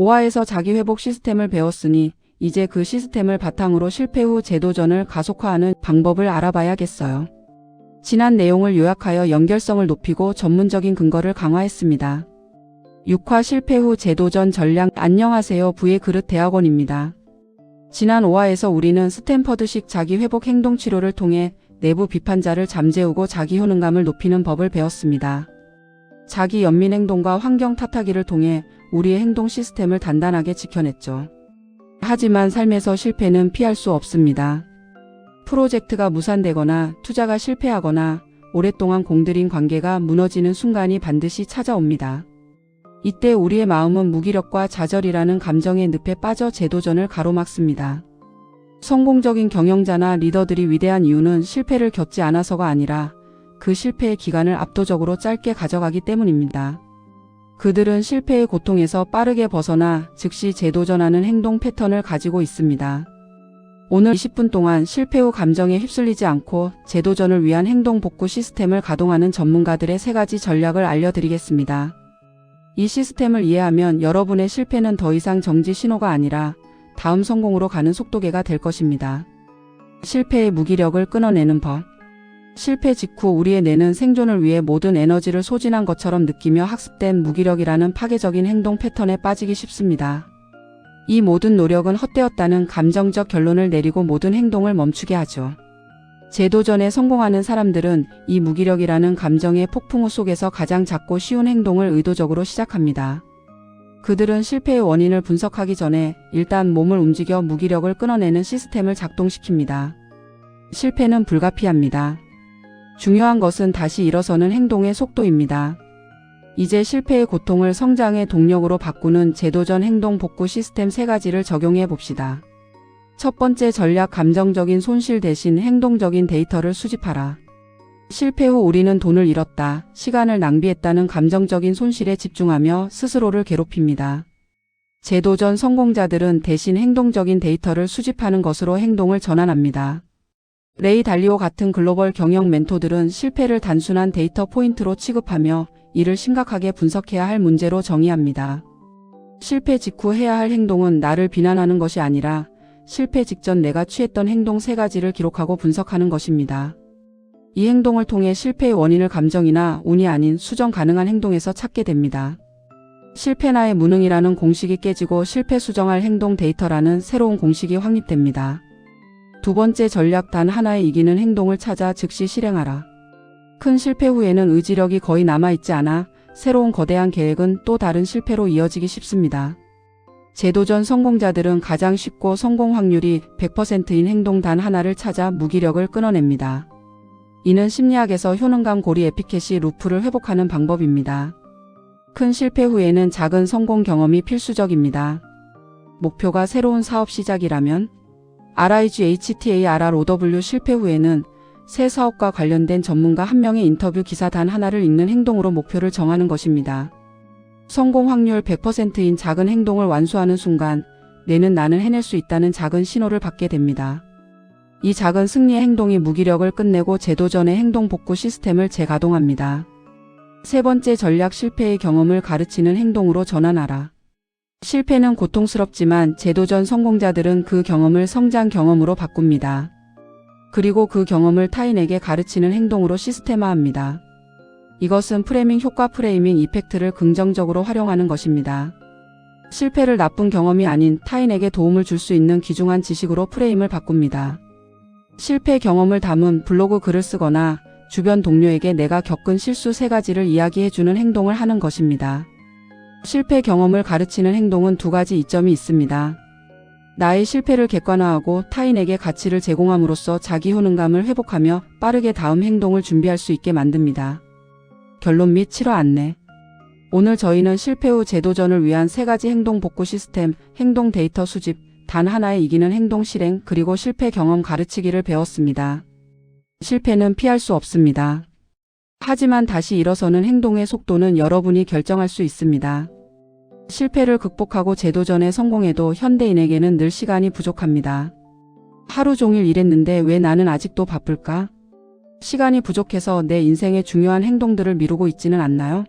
오화에서 자기회복 시스템을 배웠으니 이제 그 시스템을 바탕으로 실패 후 재도전을 가속화하는 방법을 알아봐야겠어요. 지난 내용을 요약하여 연결성을 높이고 전문적인 근거를 강화했습니다. 6화 실패 후 재도전 전략 안녕하세요 부의 그릇 대학원입니다. 지난 5화에서 우리는 스탠퍼드식 자기회복 행동 치료를 통해 내부 비판자를 잠재우고 자기 효능감을 높이는 법을 배웠습니다. 자기 연민 행동과 환경 탓하기를 통해 우리의 행동 시스템을 단단하게 지켜냈죠. 하지만 삶에서 실패는 피할 수 없습니다. 프로젝트가 무산되거나 투자가 실패하거나 오랫동안 공들인 관계가 무너지는 순간이 반드시 찾아옵니다. 이때 우리의 마음은 무기력과 좌절이라는 감정의 늪에 빠져 재도전을 가로막습니다. 성공적인 경영자나 리더들이 위대한 이유는 실패를 겪지 않아서가 아니라 그 실패의 기간을 압도적으로 짧게 가져가기 때문입니다. 그들은 실패의 고통에서 빠르게 벗어나 즉시 재도전하는 행동 패턴을 가지고 있습니다. 오늘 20분 동안 실패 후 감정에 휩쓸리지 않고 재도전을 위한 행동 복구 시스템을 가동하는 전문가들의 세 가지 전략을 알려드리겠습니다. 이 시스템을 이해하면 여러분의 실패는 더 이상 정지 신호가 아니라 다음 성공으로 가는 속도계가 될 것입니다. 실패의 무기력을 끊어내는 법. 실패 직후 우리의 뇌는 생존을 위해 모든 에너지를 소진한 것처럼 느끼며 학습된 무기력이라는 파괴적인 행동 패턴에 빠지기 쉽습니다. 이 모든 노력은 헛되었다는 감정적 결론을 내리고 모든 행동을 멈추게 하죠. 재도전에 성공하는 사람들은 이 무기력이라는 감정의 폭풍우 속에서 가장 작고 쉬운 행동을 의도적으로 시작합니다. 그들은 실패의 원인을 분석하기 전에 일단 몸을 움직여 무기력을 끊어내는 시스템을 작동시킵니다. 실패는 불가피합니다. 중요한 것은 다시 일어서는 행동의 속도입니다. 이제 실패의 고통을 성장의 동력으로 바꾸는 재도전 행동 복구 시스템 세 가지를 적용해 봅시다. 첫 번째 전략 감정적인 손실 대신 행동적인 데이터를 수집하라. 실패 후 우리는 돈을 잃었다, 시간을 낭비했다는 감정적인 손실에 집중하며 스스로를 괴롭힙니다. 재도전 성공자들은 대신 행동적인 데이터를 수집하는 것으로 행동을 전환합니다. 레이 달리오 같은 글로벌 경영 멘토들은 실패를 단순한 데이터 포인트로 취급하며 이를 심각하게 분석해야 할 문제로 정의합니다. 실패 직후 해야 할 행동은 나를 비난하는 것이 아니라 실패 직전 내가 취했던 행동 세 가지를 기록하고 분석하는 것입니다. 이 행동을 통해 실패의 원인을 감정이나 운이 아닌 수정 가능한 행동에서 찾게 됩니다. 실패나의 무능이라는 공식이 깨지고 실패 수정할 행동 데이터라는 새로운 공식이 확립됩니다. 두 번째 전략 단 하나의 이기는 행동을 찾아 즉시 실행하라. 큰 실패 후에는 의지력이 거의 남아있지 않아 새로운 거대한 계획은 또 다른 실패로 이어지기 쉽습니다. 재도전 성공자들은 가장 쉽고 성공 확률이 100%인 행동 단 하나를 찾아 무기력을 끊어냅니다. 이는 심리학에서 효능감 고리 에피켓이 루프를 회복하는 방법입니다. 큰 실패 후에는 작은 성공 경험이 필수적입니다. 목표가 새로운 사업 시작이라면 RIGHTARROW 실패 후에는 새 사업과 관련된 전문가 한 명의 인터뷰 기사 단 하나를 읽는 행동으로 목표를 정하는 것입니다. 성공 확률 100%인 작은 행동을 완수하는 순간 뇌는 나는 해낼 수 있다는 작은 신호를 받게 됩니다. 이 작은 승리의 행동이 무기력을 끝내고 재도전의 행동 복구 시스템을 재가동합니다. 세 번째 전략 실패의 경험을 가르치는 행동으로 전환하라. 실패는 고통스럽지만 재도전 성공자들은 그 경험을 성장 경험으로 바꿉니다. 그리고 그 경험을 타인에게 가르치는 행동으로 시스템화합니다. 이것은 프레밍 효과 프레이밍 이펙트를 긍정적으로 활용하는 것입니다. 실패를 나쁜 경험이 아닌 타인에게 도움을 줄 수 있는 귀중한 지식으로 프레임을 바꿉니다. 실패 경험을 담은 블로그 글을 쓰거나 주변 동료에게 내가 겪은 실수 세 가지를 이야기해주는 행동을 하는 것입니다. 실패 경험을 가르치는 행동은 두 가지 이점이 있습니다. 나의 실패를 객관화하고 타인에게 가치를 제공함으로써 자기 효능감을 회복하며 빠르게 다음 행동을 준비할 수 있게 만듭니다. 결론 및 치료 안내. 오늘 저희는 실패 후 재도전을 위한 세 가지 행동 복구 시스템, 행동 데이터 수집, 단 하나의 이기는 행동 실행, 그리고 실패 경험 가르치기를 배웠습니다. 실패는 피할 수 없습니다. 하지만 다시 일어서는 행동의 속도는 여러분이 결정할 수 있습니다. 실패를 극복하고 재도전에 성공해도 현대인에게는 늘 시간이 부족합니다. 하루 종일 일했는데 왜 나는 아직도 바쁠까? 시간이 부족해서 내 인생의 중요한 행동들을 미루고 있지는 않나요?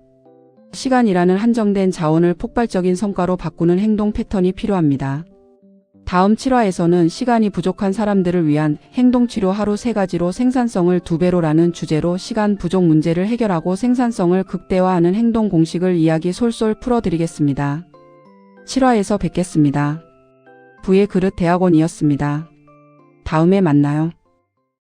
시간이라는 한정된 자원을 폭발적인 성과로 바꾸는 행동 패턴이 필요합니다. 다음 7화에서는 시간이 부족한 사람들을 위한 행동치료 하루 세 가지로 생산성을 두 배로라는 주제로 시간 부족 문제를 해결하고 생산성을 극대화하는 행동 공식을 이야기 솔솔 풀어드리겠습니다. 7화에서 뵙겠습니다. 부의 그릇 대학원이었습니다. 다음에 만나요.